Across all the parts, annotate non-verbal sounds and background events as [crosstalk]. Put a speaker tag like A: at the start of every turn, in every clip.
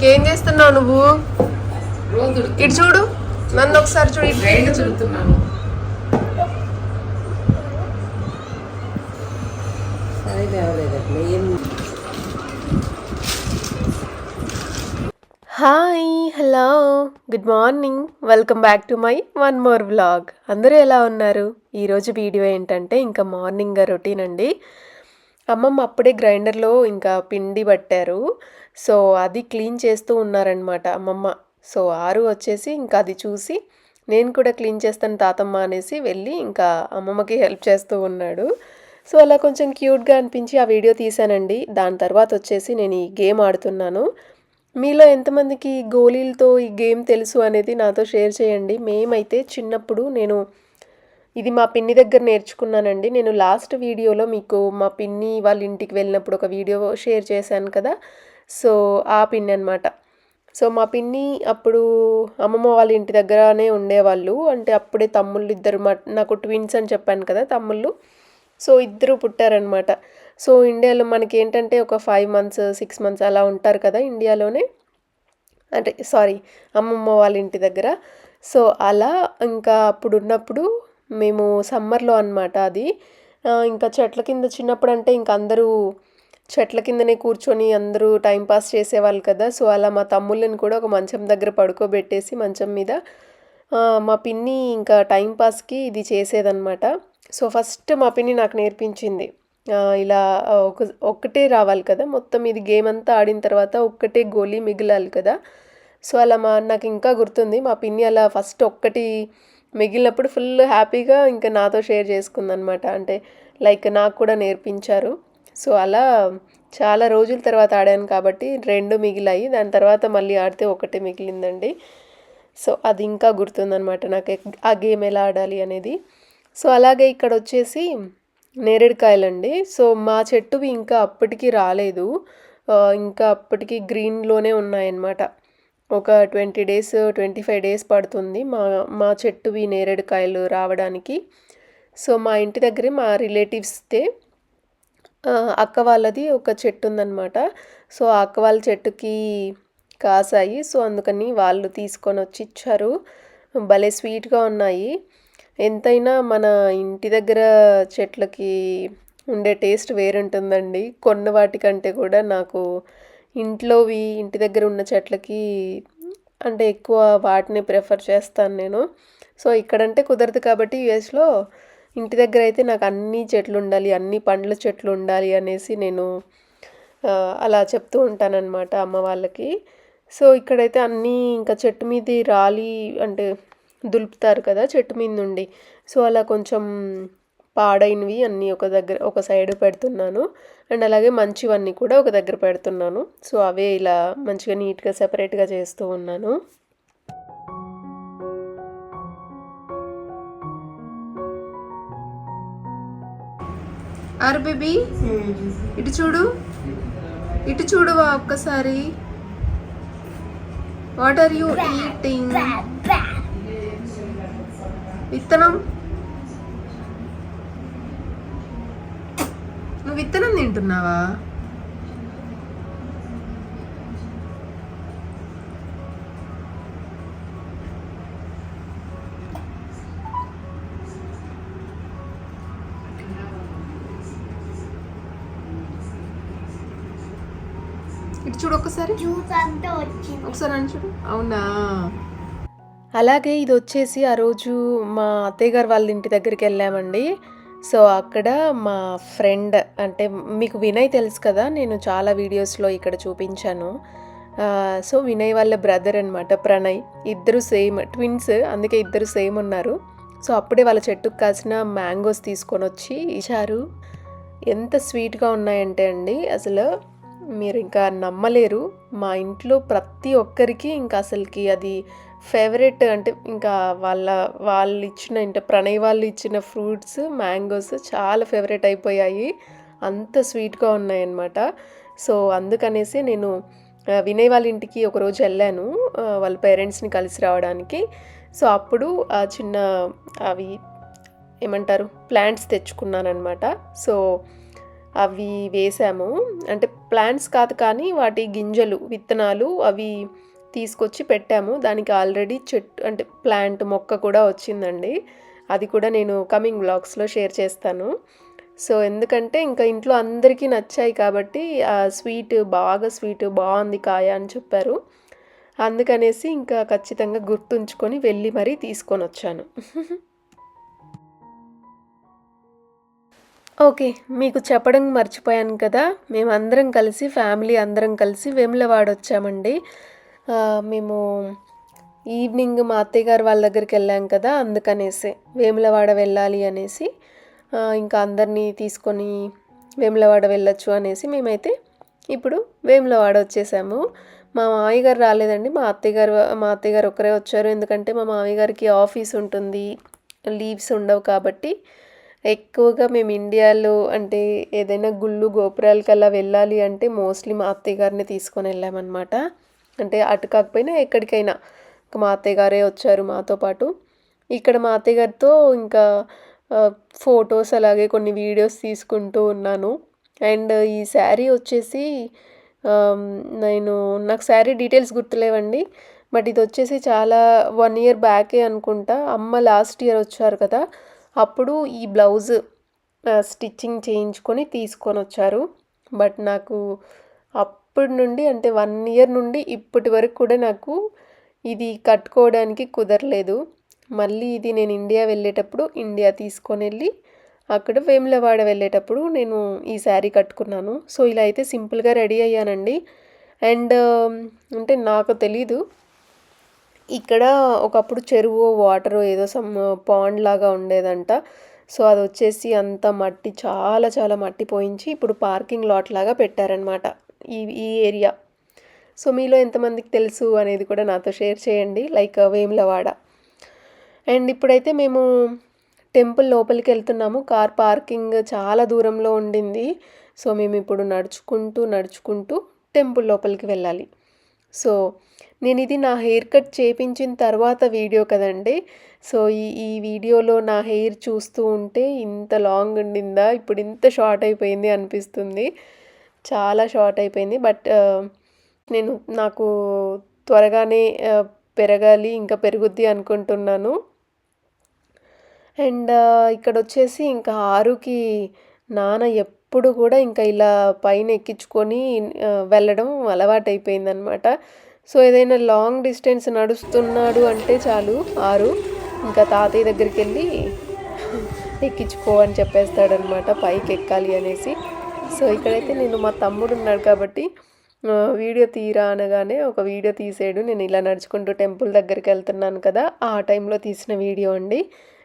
A: ఇంకేం చేస్తున్నావు నువ్వు? ఇటు చూడు. నన్ను ఒకసారి చూడు ఇటు
B: చుడుతున్నాను
A: hi hello. Good morning. Welcome back to my one more vlog. అందరూ ఎలా ఉన్నారు? ఈరోజు వీడియో ఏంటంటే ఇంకా మార్నింగ్ రొటీన్ అండి. అమ్మమ్మ అప్పుడే గ్రైండర్లో ఇంకా పిండి పట్టారు. సో అది క్లీన్ చేస్తూ ఉన్నారనమాట అమ్మమ్మ. సో ఆరు వచ్చేసి ఇంకా అది చూసి నేను కూడా క్లీన్ చేస్తాను తాతమ్మ అనేసి వెళ్ళి ఇంకా అమ్మమ్మకి హెల్ప్ చేస్తూ ఉన్నాడు. సో అలా కొంచెం క్యూట్గా అనిపించి ఆ వీడియో తీశానండి. దాని తర్వాత వచ్చేసి నేను ఈ గేమ్ ఆడుతున్నాను. మీలో ఎంతమందికి గోళీలతో ఈ గేమ్ తెలుసు అనేది నాతో షేర్ చేయండి. మేమైతే చిన్నప్పుడు నేను ఇది మా పిన్ని దగ్గర నేర్చుకున్నానండి. నేను లాస్ట్ వీడియోలో మీకు మా పిన్ని వాళ్ళ ఇంటికి వెళ్ళినప్పుడు ఒక వీడియో షేర్ చేశాను కదా. సో ఆ పిన్ని అనమాట సో మా పిన్ని అప్పుడు అమ్మమ్మ వాళ్ళ ఇంటి దగ్గరనే ఉండేవాళ్ళు. అంటే అప్పుడే తమ్ముళ్ళు ఇద్దరు మా నాకు ట్విన్స్ అని చెప్పాను కదా తమ్ముళ్ళు. సో ఇద్దరు పుట్టారనమాట. సో ఇండియాలో మనకి ఏంటంటే ఒక ఫైవ్ మంత్స్ సిక్స్ మంత్స్ అలా ఉంటారు కదా ఇండియాలోనే. అంటే సారీ అమ్మమ్మ వాళ్ళ ఇంటి దగ్గర. సో అలా ఇంకా అప్పుడు ఉన్నప్పుడు మేము సమ్మర్లో అనమాట అది. ఇంకా చెట్ల కింద చిన్నప్పుడు అంటే ఇంకా అందరూ చెట్ల కిందనే కూర్చొని అందరూ టైం పాస్ చేసేవాళ్ళు కదా. సో అలా మా తమ్ముళ్ళని కూడా ఒక మంచం దగ్గర పడుకోబెట్టేసి మంచం మీద మా పిన్ని ఇంకా టైం పాస్కి ఇది చేసేదనమాట సో ఫస్ట్ మా పిన్ని నాకు నేర్పించింది. ఇలా ఒక ఒక్కటే రావాలి కదా. మొత్తం ఇది గేమ్ అంతా ఆడిన తర్వాత ఒక్కటే గోలీ మిగిలాలి కదా. సో అలా మా నాకు ఇంకా గుర్తుంది. మా పిన్ని అలా ఫస్ట్ ఒక్కటి మిగిలినప్పుడు ఫుల్ హ్యాపీగా ఇంకా నాతో షేర్ చేసుకుందనమాట అంటే లైక్ నాకు కూడా నేర్పించారు. సో అలా చాలా రోజుల తర్వాత ఆడాను కాబట్టి రెండు మిగిలాయి. దాని తర్వాత మళ్ళీ ఆడితే ఒకటే మిగిలిందండి. సో అది ఇంకా గుర్తుందనమాట నాకు ఆ గేమ్ ఎలా ఆడాలి అనేది. సో అలాగే ఇక్కడ వచ్చేసి నేరేడుకాయలండి. సో మా చెట్టువి ఇంకా అప్పటికి రాలేదు. ఇంకా అప్పటికి గ్రీన్లోనే ఉన్నాయన్నమాట. ఒక twenty days twenty five days పడుతుంది మా మా చెట్టువి నేరేడుకాయలు రావడానికి. సో మా ఇంటి దగ్గరే మా రిలేటివ్స్దే అక్క వాళ్ళది ఒక చెట్టు ఉందన్నమాట సో ఆ అక్క వాళ్ళ చెట్టుకి కాసాయి. సో అందుకని వాళ్ళు తీసుకొని వచ్చి ఇచ్చారు. భలే స్వీట్గా ఉన్నాయి. ఎంతైనా మన ఇంటి దగ్గర చెట్లకి ఉండే టేస్ట్ వేరుంటుందండి. కొన్న వాటికంటే కూడా నాకు ఇంట్లోవి ఇంటి దగ్గర ఉన్న చెట్లకి అంటే ఎక్కువ వాటిని ప్రిఫర్ చేస్తాను నేను. సో ఇక్కడంటే కుదరదు కాబట్టి యుఎస్లో ఇంటి దగ్గర అయితే నాకు అన్ని చెట్లు ఉండాలి అన్ని పండ్ల చెట్లు ఉండాలి అనేసి నేను అలా చెప్తూ ఉంటానన్నమాట అమ్మ వాళ్ళకి. సో ఇక్కడైతే అన్నీ ఇంకా చెట్టు మీది రాలి అంటే దులుపుతారు కదా చెట్టు మీద నుండి. సో అలా కొంచెం పాడైనవి అన్నీ ఒక దగ్గర ఒక సైడ్ పెడుతున్నాను. అండ్ అలాగే మంచివన్నీ కూడా ఒక దగ్గర పెడుతున్నాను. సో అవే ఇలా మంచిగా నీట్గా సెపరేట్గా చేస్తూ ఉన్నాను. అరే బేబీ? ఇటు చూడు. ఇటు చూడువా ఒక్కసారి. వాట్ ఆర్ యూ ఈటింగ్ విత్తనం. నువ్వు విత్తనం తింటున్నావా? చూడు
C: వచ్చింది.
A: ఒకసారి అని చూడు. అవునా? అలాగే ఇది వచ్చేసి ఆ రోజు మా అత్తయ్య గారు వాళ్ళ ఇంటి దగ్గరికి వెళ్ళామండి. సో అక్కడ మా ఫ్రెండ్ అంటే మీకు వినయ్ తెలుసు కదా నేను చాలా వీడియోస్లో ఇక్కడ చూపించాను. సో వినయ్ వాళ్ళ బ్రదర్ అనమాట ప్రణయ్. ఇద్దరు సేమ్ ట్విన్స్ అందుకే ఇద్దరు సేమ్ ఉన్నారు. సో అప్పుడే వాళ్ళ చెట్టుకు కాసిన మ్యాంగోస్ తీసుకొని వచ్చి ఇచ్చారు. ఎంత స్వీట్గా ఉన్నాయంటే అండి అసలు మీరు ఇంకా నమ్మలేరు. మా ఇంట్లో ప్రతి ఒక్కరికి ఇంకా అసలుకి అది ఫేవరెట్ అంటే ఇంకా వాళ్ళ వాళ్ళు ఇచ్చిన అంటే ప్రణయ్ వాళ్ళు ఇచ్చిన ఫ్రూట్స్ మ్యాంగోస్ చాలా ఫేవరెట్ అయిపోయాయి. అంత స్వీట్గా ఉన్నాయన్నమాట. సో అందుకనేసి నేను వినయ్ వాళ్ళ ఇంటికి ఒకరోజు వెళ్ళాను. వాళ్ళ పేరెంట్స్ని కలిసి రావడానికి. సో అప్పుడు ఆ చిన్న అవి ఏమంటారు? ప్లాంట్స్ తెచ్చుకున్నానమాట సో అవి వేసాము. అంటే ప్లాంట్స్ కాదు కానీ వాటి గింజలు విత్తనాలు అవి తీసుకొచ్చి పెట్టాము. దానికి ఆల్రెడీ చెట్టు అంటే ప్లాంట్ మొక్క కూడా వచ్చిందండి. అది కూడా నేను కమింగ్ బ్లాగ్స్లో షేర్ చేస్తాను. సో ఎందుకంటే ఇంకా ఇంట్లో అందరికీ నచ్చాయి కాబట్టి ఆ స్వీట్ బాగా స్వీట్ బాగుంది కాయ అని చెప్పారు. అందుకనేసి ఇంకా ఖచ్చితంగా గుర్తుంచుకొని వెళ్ళి మరీ తీసుకొని వచ్చాను [laughs] ఓకే మీకు చెప్పడం మర్చిపోయాను కదా. మేమందరం కలిసి ఫ్యామిలీ అందరం కలిసి వేములవాడ వచ్చామండి. మేము ఈవినింగ్ మా అత్తయ్య గారు వాళ్ళ దగ్గరికి వెళ్ళాం కదా అందుకనేసి వేములవాడ వెళ్ళాలి అనేసి ఇంకా అందరినీ తీసుకొని వేములవాడ వెళ్ళొచ్చు అనేసి మేమైతే ఇప్పుడు వేములవాడ వచ్చేసాము. మా మామయ్య గారు రాలేదండి మా అత్తయ్య గారు మా అత్తయ్య గారు ఒక్కరే వచ్చారు ఎందుకంటే మా మామయ్య గారికి ఆఫీస్ ఉంటుంది లీవ్స్ ఉండవు కాబట్టి ఎక్కువగా మేము ఇండియాలో అంటే ఏదైనా గుళ్ళు గోపురాలకి అలా వెళ్ళాలి అంటే మోస్ట్లీ మా అత్తయ్య గారిని తీసుకొని వెళ్ళామన్నమాట. అంటే అటు కాకపోయినా ఎక్కడికైనా. మా అత్తయ్య గారే వచ్చారు మాతో పాటు. ఇక్కడ మా అత్తయ్య గారితో ఇంకా ఫొటోస్ అలాగే కొన్ని వీడియోస్ తీసుకుంటూ ఉన్నాను. అండ్ ఈ శారీ వచ్చేసి నేను నాకు శారీ డీటెయిల్స్ గుర్తులేవండి. బట్ ఇది వచ్చేసి చాలా వన్ ఇయర్ బ్యాకే అనుకుంటా. అమ్మ లాస్ట్ ఇయర్ వచ్చారు కదా. అప్పుడు ఈ బ్లౌజ్ స్టిచ్చింగ్ చేయించుకొని తీసుకొని వచ్చారు. బట్ నాకు అప్పటి నుండి అంటే వన్ ఇయర్ నుండి ఇప్పటి వరకు కూడా నాకు ఇది కట్టుకోవడానికి కుదరలేదు. మళ్ళీ ఇది నేను ఇండియా వెళ్ళేటప్పుడు ఇండియా తీసుకొని వెళ్ళి అక్కడ వేములవాడ వెళ్ళేటప్పుడు నేను ఈ శారీ కట్టుకున్నాను. సో ఇలా అయితే సింపుల్గా రెడీ అయ్యానండి. అండ్ అంటే నాకు తెలీదు ఇక్కడ ఒకప్పుడు చెరువు వాటర్ ఏదో సమ్ పాండ్ లాగా ఉండేదంట. సో అది వచ్చేసి అంత మట్టి చాలా చాలా మట్టి పోయించి ఇప్పుడు పార్కింగ్ లాట్ లాగా పెట్టారనమాట ఈ ఈ ఏరియా సో మీలో ఎంతమందికి తెలుసు అనేది కూడా నాతో షేర్ చేయండి. Like uh, Vemulawada. అండ్ ఇప్పుడైతే మేము టెంపుల్ లోపలికి వెళ్తున్నాము. కార్ పార్కింగ్ చాలా దూరంలో ఉండింది. సో మేము ఇప్పుడు నడుచుకుంటూ నడుచుకుంటూ టెంపుల్ లోపలికి వెళ్ళాలి. సో నేను ఇది నా హెయిర్ కట్ చేపించిన తర్వాత వీడియో కదండి. సో ఈ ఈ వీడియోలో నా హెయిర్ చూస్తూ ఉంటే ఇంత లాంగ్ ఉండిందా? ఇప్పుడు ఇంత షార్ట్ అయిపోయింది అనిపిస్తుంది. చాలా షార్ట్ అయిపోయింది. బట్ నేను నాకు త్వరగానే పెరగాలి ఇంకా పెరుగుద్ది అనుకుంటున్నాను. అండ్ ఇక్కడ వచ్చేసి ఇంకా ఆరుకి నాన్న ఎప్పుడు కూడా ఇంకా ఇలా పైన ఎక్కించుకొని వెళ్ళడం అలవాటైపోయిందనమాట. సో ఏదైనా లాంగ్ డిస్టెన్స్ నడుస్తున్నాడు అంటే చాలు ఆరు. ఇంకా తాతయ్య దగ్గరికి వెళ్ళి ఎక్కించుకో అని చెప్పేస్తాడనమాట పైకి ఎక్కాలి అనేసి. సో ఇక్కడైతే నేను మా తమ్ముడు ఉన్నాడు కాబట్టి వీడియో తీరా అనగానే ఒక వీడియో తీసాడు నేను ఇలా నడుచుకుంటూ టెంపుల్ దగ్గరికి వెళ్తున్నాను కదా ఆ టైంలో తీసిన వీడియో అండి.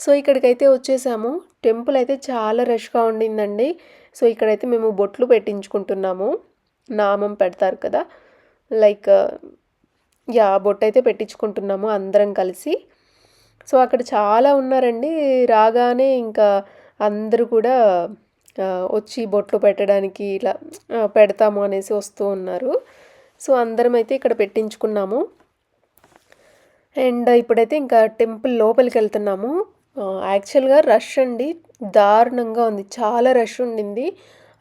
A: సో ఇక్కడికైతే వచ్చేసాము. టెంపుల్ అయితే చాలా రష్గా ఉండిందండి. సో ఇక్కడైతే మేము బొట్లు పెట్టించుకుంటున్నాము. నామం పెడతారు కదా లైక్ యా బొట్టు అయితే పెట్టించుకుంటున్నాము అందరం కలిసి. సో అక్కడ చాలా ఉన్నారండి. రాగానే ఇంకా అందరూ కూడా వచ్చి బొట్లు పెట్టడానికి ఇలా పెడతాము అనేసి వస్తూ ఉన్నారు. సో అందరం అయితే ఇక్కడ పెట్టించుకున్నాము. అండ్ ఇప్పుడైతే ఇంకా టెంపుల్ లోపలికి వెళ్తున్నాము. యాక్చువల్గా రష్ అండి. దారుణంగా ఉంది. చాలా రష్ ఉండింది.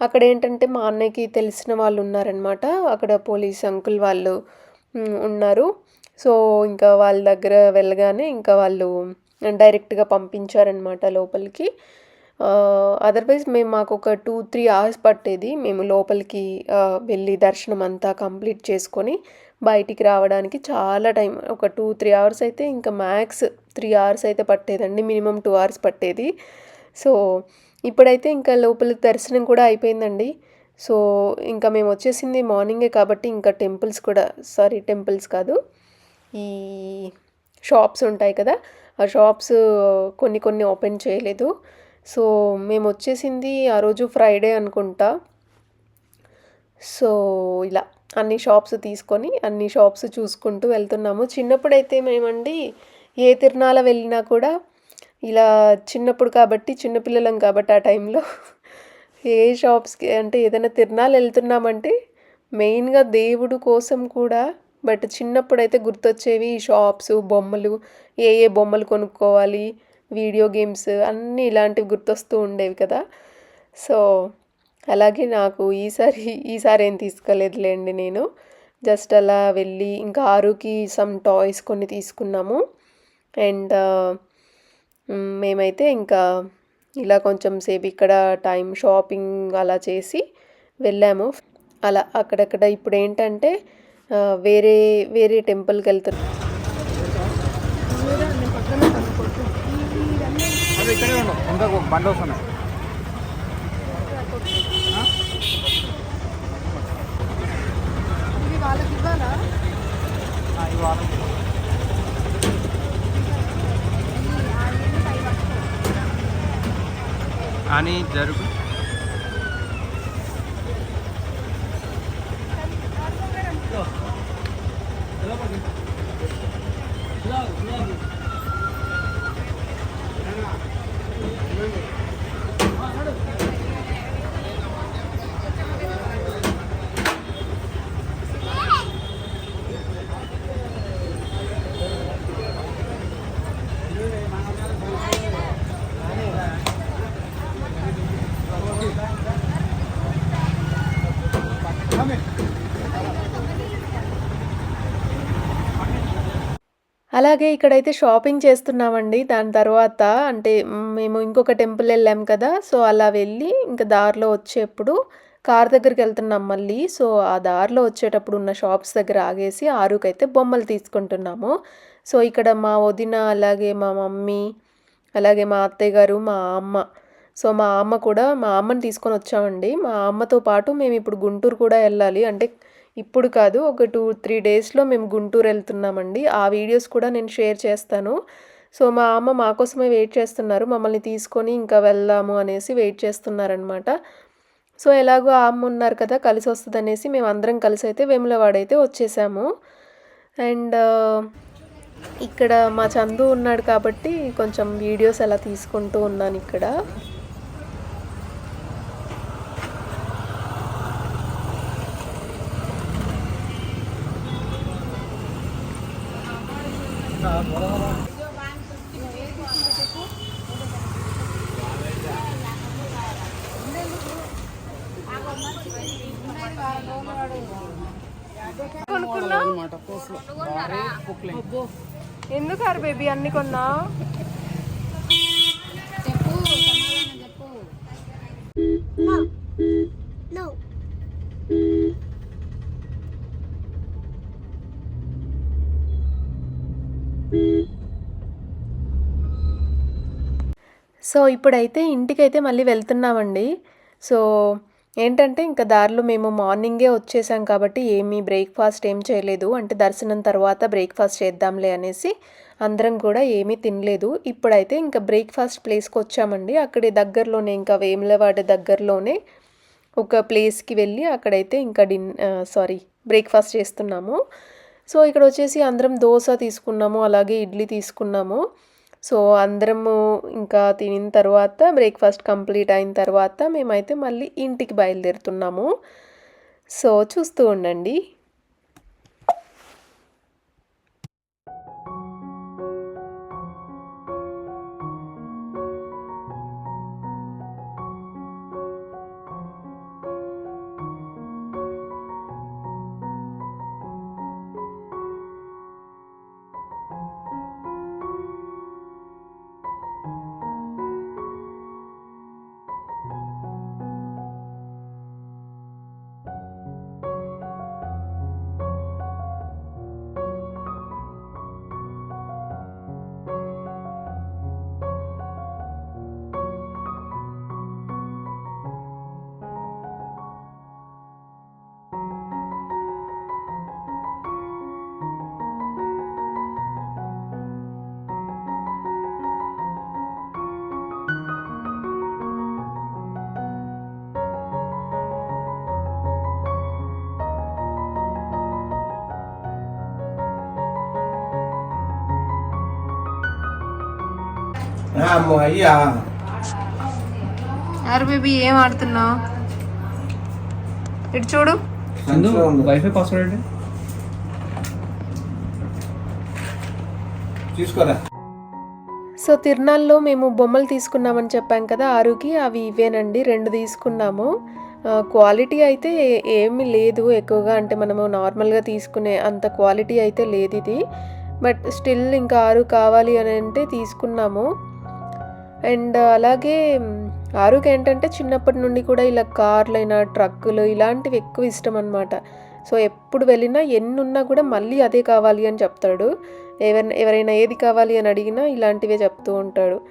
A: అక్కడ ఏంటంటే మా అన్నయ్యకి తెలిసిన వాళ్ళు ఉన్నారనమాట అక్కడ పోలీస్ అంకుల్ వాళ్ళు ఉన్నారు. సో ఇంకా వాళ్ళ దగ్గర వెళ్ళగానే ఇంకా వాళ్ళు డైరెక్ట్గా పంపించారనమాట లోపలికి. అదర్వైజ్ మేము మాకు ఒక టూ త్రీ అవర్స్ పట్టేది. మేము లోపలికి వెళ్ళి దర్శనం అంతా కంప్లీట్ చేసుకొని బయటికి రావడానికి చాలా టైం ఒక టూ త్రీ అవర్స్ అయితే ఇంకా మ్యాక్స్ త్రీ అవర్స్ అయితే పట్టేదండి. మినిమం టూ అవర్స్ పట్టేది. సో ఇప్పుడైతే ఇంకా లోపల దర్శనం కూడా అయిపోయిందండి. సో ఇంకా మేము వచ్చేసింది మార్నింగే కాబట్టి ఇంకా టెంపుల్స్ కూడా సారీ టెంపుల్స్ కాదు. ఈ షాప్స్ ఉంటాయి కదా ఆ షాప్స్ కొన్ని కొన్ని ఓపెన్ చేయలేదు. సో మేము వచ్చేసింది ఆ రోజు ఫ్రైడే అనుకుంటా. సో ఇలా అన్ని షాప్స్ తీసుకొని అన్ని షాప్స్ చూసుకుంటూ వెళ్తున్నాము. చిన్నప్పుడైతే మేమండి ఏ తిరునాల వెళ్ళినా కూడా ఇలా చిన్నప్పుడు కాబట్టి చిన్నపిల్లలం కాబట్టి ఆ టైంలో ఏ షాప్స్కి అంటే ఏదైనా తిరణాలు వెళ్తున్నామంటే మెయిన్గా దేవుడు కోసం కూడా బట్ చిన్నప్పుడైతే గుర్తొచ్చేవి ఈ షాప్స్ బొమ్మలు ఏ ఏ బొమ్మలు కొనుక్కోవాలి వీడియో గేమ్స్ అన్నీ ఇలాంటివి గుర్తొస్తూ ఉండేవి కదా. సో అలాగే నాకు ఈసారి ఈసారి ఏం తీసుకోలేదులేండి నేను. జస్ట్ అలా వెళ్ళి ఇంకా ఆరుకి సమ్ టాయ్స్ కొన్ని తీసుకున్నాము. అండ్ మేమైతే ఇంకా ఇలా కొంచెం సేపు ఇక్కడ టైం షాపింగ్ అలా చేసి వెళ్ళాము. అలా అక్కడక్కడ ఇప్పుడు ఏంటంటే ఆ, వేరే వేరే టెంపుల్కి వెళ్తున్నాం
C: అదే ఇక్కడే ఉన్నాం ఇంకా
A: అలాగే ఇక్కడైతే షాపింగ్ చేస్తున్నామండి. దాని తర్వాత అంటే మేము ఇంకొక టెంపుల్ వెళ్ళాం కదా. సో అలా వెళ్ళి ఇంకా దారిలో వచ్చేప్పుడు కార్ దగ్గరికి వెళ్తున్నాం మళ్ళీ. సో ఆ దారిలో వచ్చేటప్పుడు ఉన్న షాప్స్ దగ్గర ఆగేసి ఆరుకైతే బొమ్మలు తీసుకుంటున్నాము. సో ఇక్కడ మా వదిన అలాగే మా మమ్మీ అలాగే మా అత్తయ్య గారు మా అమ్మ సో మా అమ్మ కూడా మా అమ్మని తీసుకొని వచ్చామండి. మా అమ్మతో పాటు మేము ఇప్పుడు గుంటూరు కూడా వెళ్ళాలి. అంటే ఇప్పుడు కాదు ఒక టూ త్రీ డేస్లో మేము గుంటూరు వెళ్తున్నామండి. ఆ వీడియోస్ కూడా నేను షేర్ చేస్తాను. సో మా అమ్మ మా కోసమే వెయిట్ చేస్తున్నారు. మమ్మల్ని తీసుకొని ఇంకా వెళ్దాము అనేసి వెయిట్ చేస్తున్నారనమాట. సో ఎలాగో ఆ అమ్మ ఉన్నారు కదా కలిసి వస్తుంది అనేసి మేము అందరం కలిసి అయితే వేములవాడ అయితే వచ్చేసాము. అండ్ ఇక్కడ మా చందు ఉన్నాడు కాబట్టి కొంచెం వీడియోస్ అలా తీసుకుంటూ ఉన్నాను ఇక్కడ. ఎందుకు అరు బేబీ అన్ని కొన్నా సో ఇప్పుడైతే ఇంటికైతే మళ్ళీ వెళ్తున్నామండి. సో ఏంటంటే ఇంకా దారిలో మేము మార్నింగే వచ్చేసాం కాబట్టి ఏమీ బ్రేక్ఫాస్ట్ ఏం చేయలేదు. అంటే దర్శనం తర్వాత బ్రేక్ఫాస్ట్ చేద్దాంలే అనేసి అందరం కూడా ఏమీ తినలేదు. ఇప్పుడైతే ఇంకా బ్రేక్ఫాస్ట్ ప్లేస్కి వచ్చామండి. అక్కడ దగ్గరలోనే ఇంకా వేములవాడ దగ్గరలోనే ఒక ప్లేస్కి వెళ్ళి అక్కడైతే ఇంకా డిన్ సారీ బ్రేక్ఫాస్ట్ చేస్తున్నాము. సో ఇక్కడ వచ్చేసి అందరం దోశ తీసుకున్నాము అలాగే ఇడ్లీ తీసుకున్నాము. సో అందరము ఇంకా తినిన తర్వాత బ్రేక్ఫాస్ట్ కంప్లీట్ అయిన తర్వాత మేమైతే మళ్ళీ ఇంటికి బయలుదేరుతున్నాము. సో చూస్తూ ఉండండి. అరే బేబీ ఏం ఆడుతున్నావు? ఇటు చూడు.
C: చందు వైఫై పాస్వర్డ్ ఏంటి?
D: తీసుకోరా?
A: సో తిరునాల్లో మేము బొమ్మలు తీసుకున్నామని చెప్పాం కదా ఆరుకి అవి ఇవేనండి రెండు తీసుకున్నాము. క్వాలిటీ అయితే ఏమీ లేదు ఎక్కువగా అంటే మనము నార్మల్గా తీసుకునే అంత క్వాలిటీ అయితే లేదు ఇది. బట్ స్టిల్ ఇంకా ఆరు కావాలి అని అంటే తీసుకున్నాము. అండ్ అలాగే ఆరుకి ఏంటంటే చిన్నప్పటి నుండి కూడా ఇలా కార్లైనా ట్రక్కులు ఇలాంటివి ఎక్కువ ఇష్టం అనమాట సో ఎప్పుడు వెళ్ళినా ఎన్ని ఉన్నా కూడా మళ్ళీ అదే కావాలి అని చెప్తాడు. ఎవరైనా ఎవరైనా ఏది కావాలి అని అడిగినా ఇలాంటివే చెప్తూ ఉంటాడు.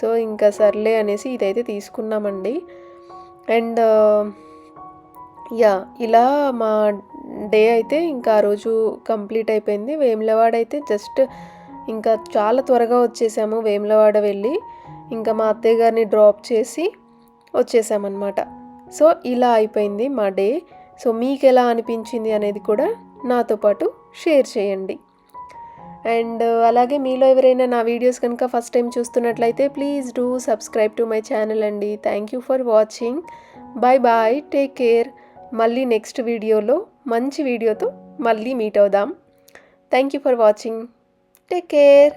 A: సో ఇంకా సర్లే అనేసి ఇదైతే తీసుకున్నామండి. అండ్ యా ఇలా మా డే అయితే ఇంకా ఆ రోజు కంప్లీట్ అయిపోయింది. వేములవాడ అయితే జస్ట్ ఇంకా చాలా త్వరగా వచ్చేసాము వేములవాడ వెళ్ళి. ఇంకా మా అత్తయ్య గారిని డ్రాప్ చేసి వచ్చేసామన్నమాట. సో ఇలా అయిపోయింది మా డే. సో మీకు ఎలా అనిపించింది అనేది కూడా నాతో పాటు షేర్ చేయండి. అండ్ అలాగే మీలో ఎవరైనా నా వీడియోస్ కనుక ఫస్ట్ టైం చూస్తున్నట్లయితే please do subscribe to my channel అండి. Thank you for watching. Bye bye take care. మళ్ళీ నెక్స్ట్ వీడియోలో మంచి వీడియోతో మళ్ళీ మీట్ అవుదాం. Thank you for watching. Take care.